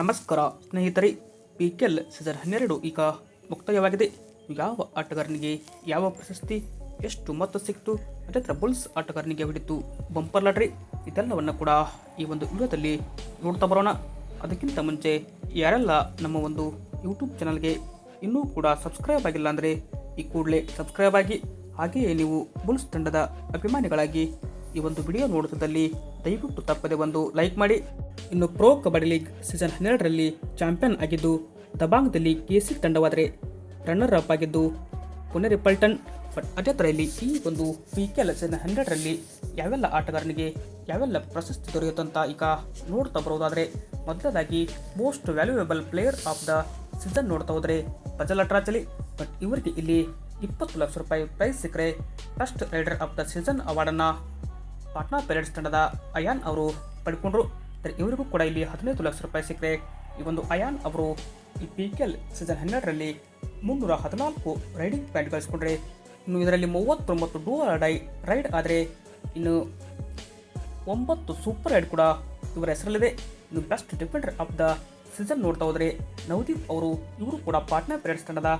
ನಮಸ್ಕಾರ. ಸ್ನೇಹಿತರೆ P K L season ಹನ್ನೆರಡು ಈಗ ಮುಕ್ತಾಯವಾಗಿದೆ. ಯಾವ ಆಟಗಾರನಿಗೆ ಯಾವ ಪ್ರಶಸ್ತಿ, ಎಷ್ಟು ಮೊತ್ತ ಸಿಕ್ತು ಅದೇ ಬುಲ್ಸ್ ಆಟಗಾರನಿಗೆ ಹೊಡಿತು, ಬಂಪರ್ ಲಾಟ್ರಿ, ಇದೆಲ್ಲವನ್ನು ಕೂಡ ಈ ಒಂದು ವಿಡಿಯೋದಲ್ಲಿ ನೋಡ್ತಾ ಬರೋಣ. ಅದಕ್ಕಿಂತ ಮುಂಚೆ, ಯಾರೆಲ್ಲ ನಮ್ಮ ಒಂದು ಯೂಟ್ಯೂಬ್ ಚಾನಲ್ಗೆ ಇನ್ನೂ ಕೂಡ ಸಬ್ಸ್ಕ್ರೈಬ್ ಆಗಿಲ್ಲ ಅಂದರೆ, ಈ ಕೂಡಲೇ ಸಬ್ಸ್ಕ್ರೈಬ್ ಆಗಿ, ಹಾಗೆಯೇ ನೀವು ಬುಲ್ಸ್ ತಂಡದ ಅಭಿಮಾನಿಗಳಾಗಿ ಈ ಒಂದು ವಿಡಿಯೋ ನೋಡುತ್ತಿದ್ದಲ್ಲಿ ದಯವಿಟ್ಟು ತಪ್ಪದೆ ಒಂದು ಲೈಕ್ ಮಾಡಿ. ಇನ್ನು ಪ್ರೊ ಕಬಡ್ಡಿ ಲೀಗ್ ಸೀಸನ್ ಹನ್ನೆರಡರಲ್ಲಿ ಚಾಂಪಿಯನ್ ಆಗಿದ್ದು ದಬಾಂಗ್ದಲ್ಲಿ ಕೆಸಿ ತಂಡವಾದರೆ ರನ್ನರ್ ಅಪ್ ಆಗಿದ್ದು ಪುನರಿಪಲ್ಟನ್ ಬಟ್ ಅದೇ ಈ ಒಂದು ಪಿ ಕೆ ಎಲ್ ಸೀಸನ್ ಹನ್ನೆರಡರಲ್ಲಿ ಯಾವೆಲ್ಲ ಆಟಗಾರನಿಗೆ ಯಾವೆಲ್ಲ ಪ್ರಶಸ್ತಿ ದೊರೆಯುತ್ತಂತ ಈಗ ನೋಡ್ತಾ ಬರೋದಾದರೆ ಮೊದಲದಾಗಿ most valuable player of the season ನೋಡ್ತಾ ಹೋದರೆ ಫಜಲ್ ಅಟ್ರಾಚಲಿ ಬಟ್ ಇವರಿಗೆ ಇಲ್ಲಿ ಇಪ್ಪತ್ತು ಲಕ್ಷ ರೂಪಾಯಿ ಪ್ರೈಸ್ ಸಿಕ್ಕರೆ first raider of the season ಅವಾರ್ಡನ್ನು Patna Pirates ತಂಡದ ಅಯಾನ್ ಅವರು ಪಡ್ಕೊಂಡ್ರು. ಆದರೆ ಇವರಿಗೂ ಕೂಡ ಇಲ್ಲಿ ಹದಿನೈದು ಲಕ್ಷ ರೂಪಾಯಿ ಸಿಕ್ಕರೆ. ಈ ಒಂದು ಅಯಾನ್ ಅವರು ಈ ಪಿ ಕೆ ಎಲ್ ಸೀಸನ್ ಹನ್ನೆರಡರಲ್ಲಿ ಮುನ್ನೂರ ಹದಿನಾಲ್ಕು ರೈಡಿಂಗ್ ಪ್ಯಾಂಟ್ ಗಳಿಸ್ಕೊಂಡ್ರೆ. ಇನ್ನು ಇದರಲ್ಲಿ ಮೂವತ್ತೊಂಬತ್ತು ಡೂ ಡೈ ರೈಡ್ ಆದರೆ ಇನ್ನು ಒಂಬತ್ತು ಸೂಪರ್ ರೈಡ್ ಕೂಡ ಇವರ ಹೆಸರಲ್ಲಿದೆ. ಇನ್ನು best defender of the season ನೋಡ್ತಾ ಹೋದರೆ ನವದೀಪ್ ಅವರು ಇವರು ಕೂಡ ಪಾಟ್ನಾ ಪೈರೇಟ್ಸ್ ತಂಡದ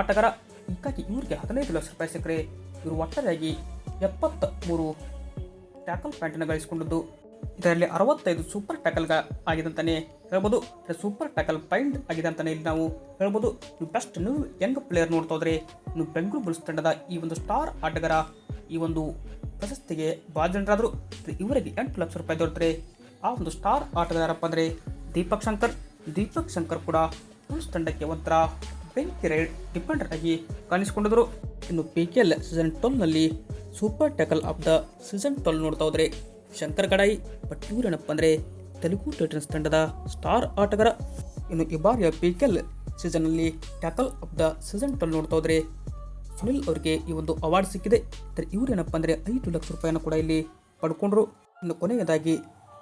ಆಟಗಾರ. ಹೀಗಾಗಿ ಇವರಿಗೆ ಹದಿನೈದು ಲಕ್ಷ ರೂಪಾಯಿ ಸಿಕ್ಕರೆ. ಇವರು ಒಟ್ಟಾರೆಯಾಗಿ ಎಪ್ಪತ್ತ ಮೂರು ಟ್ಯಾಕಲ್ ಪ್ಯಾಂಟನ್ನು ಗಳಿಸಿಕೊಂಡದ್ದು. ಇದರಲ್ಲಿ ಅರವತ್ತೈದು ಸೂಪರ್ ಟ್ಯಾಕಲ್ ಆಗಿದೆ ಅಂತಾನೆ ಹೇಳ್ಬೋದು. ಸೂಪರ್ ಟ್ಯಾಕಲ್ ಪಾಯಿಂಟ್ ಆಗಿದೆ ಅಂತಾನೆ ಇಲ್ಲಿ ನಾವು ಹೇಳ್ಬೋದು. ನೀವು ಬೆಸ್ಟ್ ನ್ಯೂ ಯಂಗ್ ಪ್ಲೇಯರ್ ನೋಡ್ತಾ ಹೋದ್ರೆ ನೀವು ಬೆಂಗಳೂರು ಬುಲ್ಸ್ ತಂಡದ ಈ ಒಂದು ಸ್ಟಾರ್ ಆಟಗಾರ, ಈ ಒಂದು ಪ್ರಶಸ್ತಿಗೆ ಭಾಜನರಾದರು. ಇವರಿಗೆ ಎಂಟು ಲಕ್ಷ ರೂಪಾಯಿ ದೊರೆತರೆ. ಆ ಒಂದು ಸ್ಟಾರ್ ಆಟಗಾರಪ್ಪ ಅಂದರೆ ದೀಪಕ್ ಶಂಕರ್. ದೀಪಕ್ ಶಂಕರ್ ಕೂಡ ಬುಲ್ಸ್ ತಂಡಕ್ಕೆ ಒಂಥರ ಬೆಂಕಿ ರೈಡ್ ಡಿಫೆಂಡರ್ ಆಗಿ ಕಾಣಿಸಿಕೊಂಡಿದ್ರು. ಇನ್ನು P K L season ಟ್ವೆಲ್ನಲ್ಲಿ super tackle of the season twelve ನೋಡ್ತಾ ಹೋದ್ರೆ ಶಂಕರ್ ಗಡಾಯಿ ಬಟ್ ಅಂದರೆ ತೆಲುಗು ಟೈಟನ್ಸ್ ತಂಡದ ಸ್ಟಾರ್ ಆಟಗಾರ. ಇನ್ನು ಈ ಬಾರಿಯ P K L ಸೀಸನ್ನಲ್ಲಿ tackle of the season twelve ನೋಡ್ತಾ ಹೋದರೆ ಸುನಿಲ್ ಅವರಿಗೆ ಈ ಒಂದು ಅವಾರ್ಡ್ ಸಿಕ್ಕಿದೆ. ಆದರೆ ಇವರೇನಪ್ಪ ಅಂದರೆ ಐದು ಲಕ್ಷ ರೂಪಾಯಿನ ಕೂಡ ಇಲ್ಲಿ ಪಡ್ಕೊಂಡ್ರು. ಇನ್ನು ಕೊನೆಯದಾಗಿ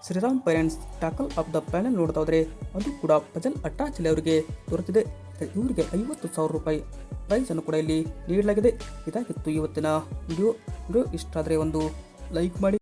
Shriram parents tackle of the panel ನೋಡ್ತಾ ಹೋದರೆ ಅದು ಕೂಡ ಫಜಲ್ ಅಟ್ಟಾಚಲೆ ಅವರಿಗೆ ದೊರೆತಿದೆ. ಇವರಿಗೆ ಐವತ್ತು ಸಾವಿರ ರೂಪಾಯಿ ಪ್ರೈಸನ್ನು ಕೂಡ ಇಲ್ಲಿ ನೀಡಲಾಗಿದೆ. ಇದಾಗಿತ್ತು ಇವತ್ತಿನ ವಿಡಿಯೋ ವಿಡಿಯೋ ಇಷ್ಟ ಆದರೆ ಒಂದು ಲೈಕ್ ಮಾಡಿ.